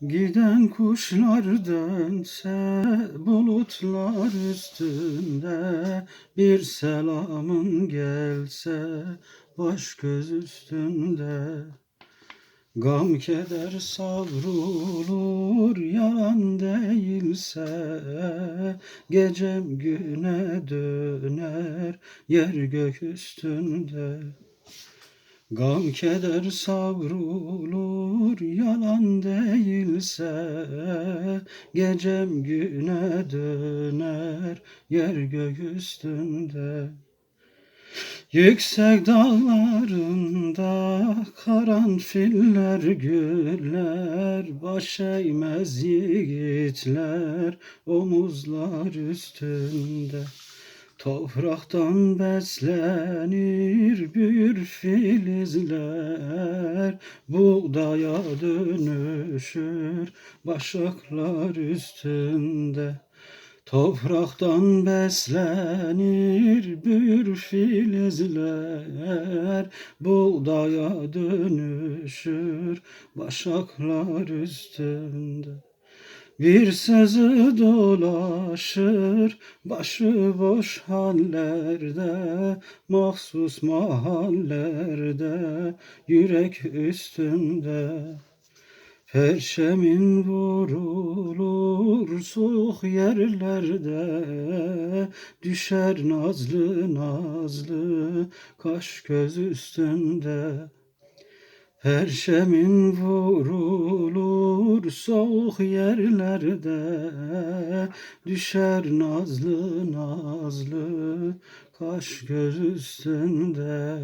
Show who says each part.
Speaker 1: Giden kuşlar dönse bulutlar üstünde bir selamın gelse baş göz üstünde. Gam keder savrulur yalan değilse Gecem güne döner yer gök üstünde Gam keder savrulur yalan değilse Gecem güne döner yer gök üstünde. Yüksek dağlarında karanfiller güller Baş eğmez yiğitler omuzlar üstünde. Topraktan beslenir büyür filizler Buğdaya dönüşür başaklar üstünde. Topraktan beslenir büyür filizler Buğdaya dönüşür başaklar üstünde bir sözü dolaşır başıboş hallerde Mahsus mahallerde yürek üstünde Perşemin vurulur soğuk yerlerde Düşer nazlı nazlı kaş göz üstünde Perşemin vurulur soğuk yerlerde Düşer nazlı nazlı kaş göz üstünde